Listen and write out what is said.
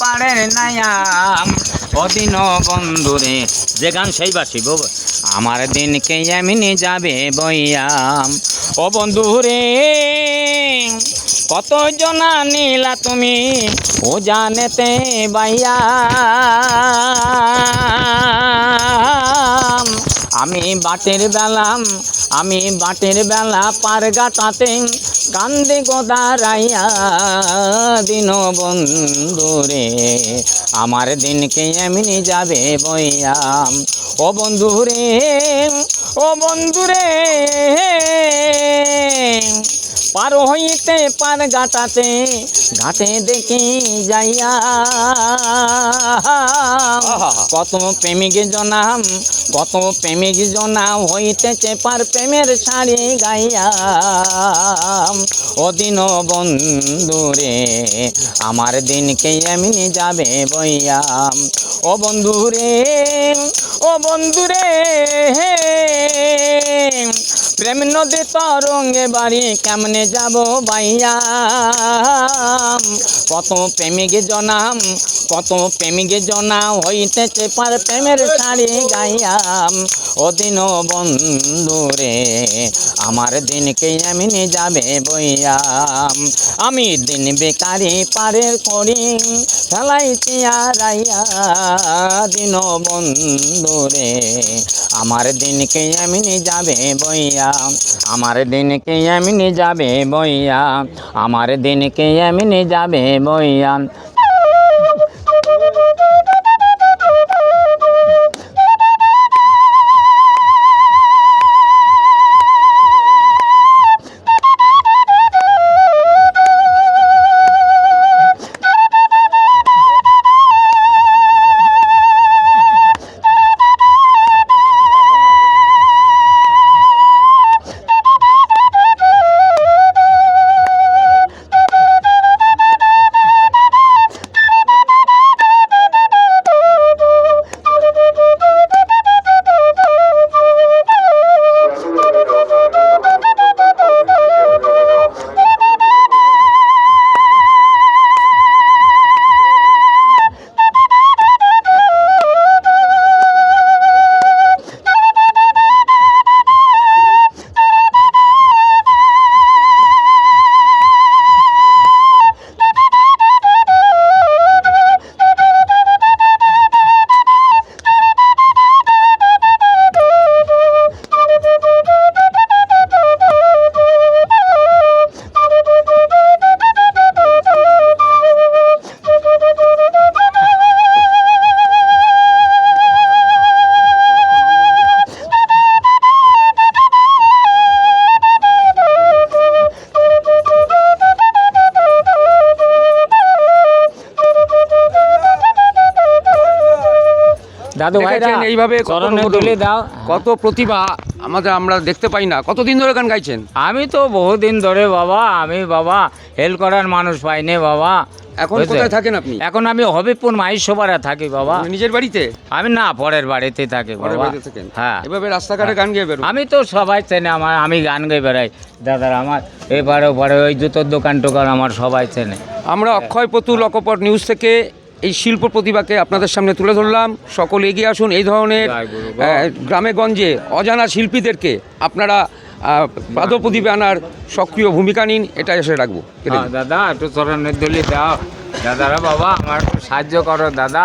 পাড়ের নায়াম অদিন বন্ধুরে, যে গান সেই বাসি আমার দিনকে এমনি যাবে বইয়াম। ও বন্ধুরে, কত জনা নিলা তুমি, ও জানেতে বাইয়া। আমি বাটের বেলাম আমি বাটের বেলা পার গাটাতে কান্দে গোদারাইয়া। দিন বন্ধু রে, আমার দিনকে এমনি যাবে বইয়াম ও বন্ধু রে, ও বন্ধু বন্ধুরে পার হইতে পার গাটাতে ঘাটে দেখি যাইয়া। কত প্রেমিক জনাম কত প্রেমিক জনা হইতেছে পার প্রেমের শাড়ি গাইয়া। ও দিন বন্ধুরে আমার দিনকে এমনি যাবে বইয়াম ও বন্ধুরে ও বন্ধুরে প্রেম নদী তরঙ্গে বাড়ি কেমনে যাব বাইয়া কত প্রেমিক জনাম কত প্রেমিক জনা হইতেছে পার প্রেমের শাড়ি গাইয়াম। ও দিন বন্ধুরে আমার দিনকে এমনি যাবে বইয়াম। আমি দিন বেকারি পারের করি খেলাই চেয়ারাইয়া দিন বন্ধুরে আমার দিনকে এমনি যাবে বইয়া আমার দিনকে এমনি যাবে বইয়া আমার দিনকে এমনি যাবে বইয়া দাদু ভাইরা এইভাবে তুলে দাও। কত প্রতিভা আমাদের আমরা দেখতে পাই না। কতদিন ধরে গান গাইছেন? আমি তো বহুদিন ধরে বাবা আমি বাবা হেল্প করার মানুষ পাইনি বাবা। এখন? কোথায় থাকেন আপনি? এখন আমি হবিপুর মাইসোপাড়া থাকি বাবা। নিজের বাড়িতে? আমি না পরের বাড়িতে থাকি পরের বাবা। বাড়িতে থাকেন? হ্যাঁ। এভাবে রাস্তাঘাটে গান গেয়ে বেরো আমি তো সবাই চেনে আমার আমি গান গাই বেড়াই। দাদার আমার এবারে ওপারে ওই জুতোর দোকান টোকান আমার সবাই চেনে। আমরা অক্ষয় পতুল অকপট নিউজ থেকে এই শিল্প প্রতিভাকে আপনাদের সামনে তুলে ধরলাম। সকল এগিয়ে আসুন এই ধরনের গ্রামে গঞ্জে অজানা শিল্পীদেরকে আপনারা পাদপ্রদীপে আনার সক্রিয় ভূমিকা নিন এটা এসে রাখব। হ্যাঁ, দাদা একটু চরণের দলি দাও। দাদারা বাবা আমার সাহায্য করো দাদা।